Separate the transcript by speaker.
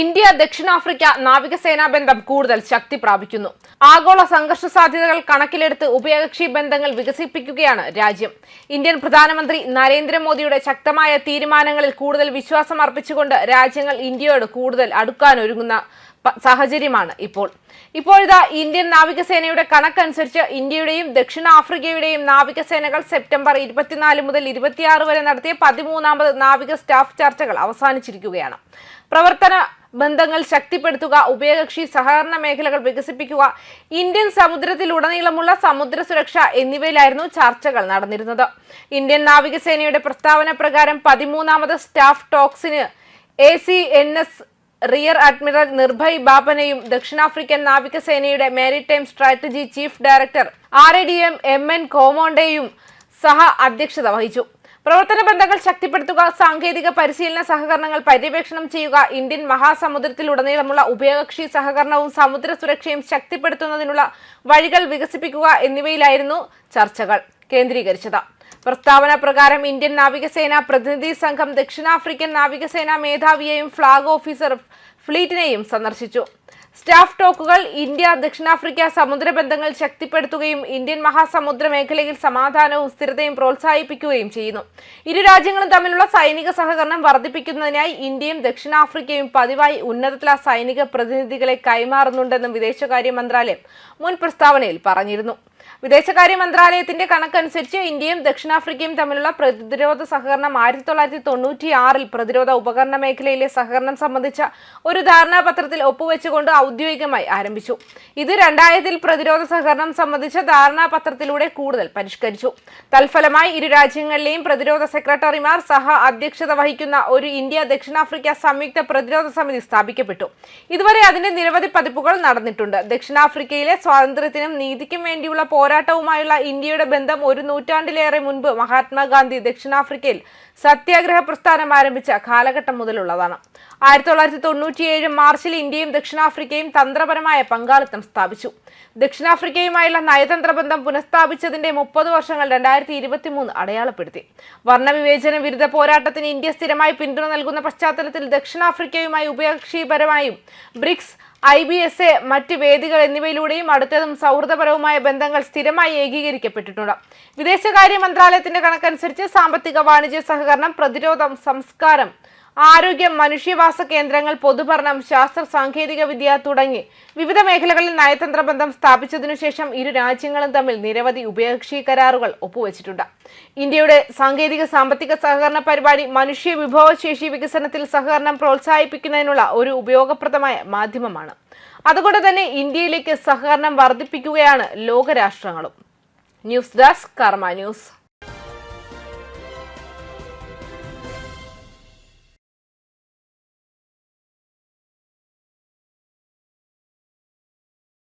Speaker 1: India ദക്ഷിണാഫ്രിക്ക നാവികസേനാ ബന്ധം കൂടുതൽ ശക്തി പ്രാപിക്കുന്നു. ആഗോള സംഘർഷ സാധ്യതകൾ കണക്കിലെടുത്ത് ഉഭയകക്ഷി ബന്ധങ്ങൾ വികസിപ്പിക്കുകയാണ് രാജ്യം. ഇന്ത്യൻ പ്രധാനമന്ത്രി നരേന്ദ്രമോദിയുടെ ശക്തമായ തീരുമാനങ്ങളിൽ കൂടുതൽ വിശ്വാസം അർപ്പിച്ചുകൊണ്ട് രാജ്യങ്ങൾ ഇന്ത്യയോട് കൂടുതൽ അടുക്കാനൊരുങ്ങുന്ന സാഹചര്യമാണ് ഇപ്പോൾ. ഇപ്പോഴിതാ ഇന്ത്യൻ നാവികസേനയുടെ കണക്കനുസരിച്ച് ഇന്ത്യയുടെയും ദക്ഷിണാഫ്രിക്കയുടെയും നാവികസേനകൾ സെപ്റ്റംബർ ഇരുപത്തിനാല് മുതൽ ഇരുപത്തിയാറ് വരെ നടത്തിയ പതിമൂന്നാമത് നാവിക സ്റ്റാഫ് ചർച്ചകൾ അവസാനിച്ചിരിക്കുകയാണ്. പ്രവർത്തന ബന്ധങ്ങൾ ശക്തിപ്പെടുത്തുക ഉഭയകക്ഷി സഹകരണ മേഖലകൾ വികസിപ്പിക്കുക ഇന്ത്യൻ സമുദ്രത്തിലുടനീളമുള്ള സമുദ്ര സുരക്ഷ എന്നിവയിലായിരുന്നു ചർച്ചകൾ നടന്നിരുന്നത്. ഇന്ത്യൻ നാവികസേനയുടെ പ്രസ്താവന പ്രകാരം പതിമൂന്നാമത് staff ടോക്സിന് A C N S rear admiral Nirbhay ബാബനെയും ദക്ഷിണാഫ്രിക്കൻ നാവികസേനയുടെ maritime strategy chief director R A D M M N കോമോണ്ടെയും സഹ അധ്യക്ഷത വഹിച്ചു. പ്രവർത്തന ബന്ധങ്ങൾ ശക്തിപ്പെടുത്തുക സാങ്കേതിക പരിശീലന സഹകരണങ്ങൾ പര്യവേക്ഷണം ചെയ്യുക ഇന്ത്യൻ മഹാസമുദ്രത്തിലുടനീളമുള്ള ഉഭയകക്ഷി സഹകരണവും സമുദ്ര സുരക്ഷയും ശക്തിപ്പെടുത്തുന്നതിനുള്ള വഴികൾ വികസിപ്പിക്കുക എന്നിവയിലായിരുന്നു ചർച്ചകൾ കേന്ദ്രീകരിച്ചത്. പ്രസ്താവന പ്രകാരം ഇന്ത്യൻ നാവികസേന പ്രതിനിധി സംഘം ദക്ഷിണാഫ്രിക്കൻ നാവികസേനാ മേധാവിയെയും ഫ്ളാഗ് ഓഫീസർ ഫ്ലീറ്റിനെയും സന്ദർശിച്ചു. സ്റ്റാഫ് ടോക്കുകൾ ഇന്ത്യ ദക്ഷിണാഫ്രിക്ക സമുദ്ര ബന്ധങ്ങൾ ശക്തിപ്പെടുത്തുകയും ഇന്ത്യൻ മഹാസമുദ്ര മേഖലയിൽ സമാധാനവും സ്ഥിരതയും പ്രോത്സാഹിപ്പിക്കുകയും ചെയ്യുന്നു. ഇരു രാജ്യങ്ങളും തമ്മിലുള്ള സൈനിക സഹകരണം വർദ്ധിപ്പിക്കുന്നതിനായി ഇന്ത്യയും ദക്ഷിണാഫ്രിക്കയും പതിവായി ഉന്നതതല സൈനിക പ്രതിനിധികളെ കൈമാറുന്നുണ്ടെന്നും വിദേശകാര്യ മന്ത്രാലയം മുൻ പ്രസ്താവനയിൽ പറഞ്ഞിരുന്നു. വിദേശകാര്യ മന്ത്രാലയത്തിന്റെ കണക്കനുസരിച്ച് ഇന്ത്യയും ദക്ഷിണാഫ്രിക്കയും തമ്മിലുള്ള പ്രതിരോധ സഹകരണം ആയിരത്തി തൊള്ളായിരത്തി തൊണ്ണൂറ്റി ആറിൽ പ്രതിരോധ ഉപകരണ മേഖലയിലെ സഹകരണം സംബന്ധിച്ച ഒരു ധാരണാപത്രത്തിൽ ഒപ്പുവെച്ചുകൊണ്ട് ഔദ്യോഗികമായി ആരംഭിച്ചു. ഇത് രണ്ടായിരത്തിൽ പ്രതിരോധ സഹകരണം സംബന്ധിച്ച ധാരണാപത്രത്തിലൂടെ കൂടുതൽ പരിഷ്കരിച്ചു. തൽഫലമായി ഇരു രാജ്യങ്ങളിലെയും പ്രതിരോധ സെക്രട്ടറിമാർ സഹ അധ്യക്ഷത വഹിക്കുന്ന ഒരു ഇന്ത്യ ദക്ഷിണാഫ്രിക്ക സംയുക്ത പ്രതിരോധ സമിതി സ്ഥാപിക്കപ്പെട്ടു. ഇതുവരെ അതിന്റെ നിരവധി പതിപ്പുകൾ നടന്നിട്ടുണ്ട്. ദക്ഷിണാഫ്രിക്കയിലെ സ്വാതന്ത്ര്യത്തിനും നീതിക്കും വേണ്ടിയുള്ള പോരാട്ടവുമായുള്ള ഇന്ത്യയുടെ ബന്ധം ഒരു നൂറ്റാണ്ടിലേറെ മുൻപ് മഹാത്മാഗാന്ധി ദക്ഷിണാഫ്രിക്കയിൽ സത്യാഗ്രഹ പ്രസ്ഥാനം ആരംഭിച്ച കാലഘട്ടം മുതലുള്ളതാണ്. ആയിരത്തി തൊള്ളായിരത്തി തൊണ്ണൂറ്റിയേഴ് മാർച്ചിൽ ഇന്ത്യയും ദക്ഷിണാഫ്രിക്കയും തന്ത്രപരമായ പങ്കാളിത്തം സ്ഥാപിച്ചു. ദക്ഷിണാഫ്രിക്കയുമായുള്ള നയതന്ത്ര ബന്ധം പുനഃസ്ഥാപിച്ചതിന്റെ മുപ്പത് വർഷങ്ങൾ രണ്ടായിരത്തി ഇരുപത്തി മൂന്ന് അടയാളപ്പെടുത്തി. വർണവിവേചന വിരുദ്ധ പോരാട്ടത്തിന് ഇന്ത്യ സ്ഥിരമായി പിന്തുണ നൽകുന്ന പശ്ചാത്തലത്തിൽ ദക്ഷിണാഫ്രിക്കയുമായി ഉഭയകക്ഷിപരമായും BRICS I B S A മറ്റ് വേദികൾ എന്നിവയിലൂടെയും അടുത്തതും സൗഹൃദപരവുമായ ബന്ധങ്ങൾ സ്ഥിരമായി ഏകീകരിക്കപ്പെട്ടിട്ടുണ്ട്. വിദേശകാര്യ മന്ത്രാലയത്തിന്റെ കണക്കനുസരിച്ച് സാമ്പത്തിക വാണിജ്യ സഹകരണം പ്രതിരോധം സംസ്കാരം ആരോഗ്യം മനുഷ്യവാസ കേന്ദ്രങ്ങൾ പൊതുഭരണം ശാസ്ത്ര സാങ്കേതിക വിദ്യ തുടങ്ങി വിവിധ മേഖലകളിൽ നയതന്ത്ര ബന്ധം സ്ഥാപിച്ചതിനുശേഷം ഇരു രാജ്യങ്ങളും തമ്മിൽ നിരവധി ഉഭയകക്ഷി കരാറുകൾ ഒപ്പുവച്ചിട്ടുണ്ട്. ഇന്ത്യയുടെ സാങ്കേതിക സാമ്പത്തിക സഹകരണ പരിപാടി മനുഷ്യ വിഭവശേഷി വികസനത്തിൽ സഹകരണം പ്രോത്സാഹിപ്പിക്കുന്നതിനുള്ള ഒരു ഉപയോഗപ്രദമായ മാധ്യമമാണ്. അതുകൊണ്ട് തന്നെ ഇന്ത്യയിലേക്ക് സഹകരണം വർദ്ധിപ്പിക്കുകയാണ് ലോകരാഷ്ട്രങ്ങളും. News desk Karma news.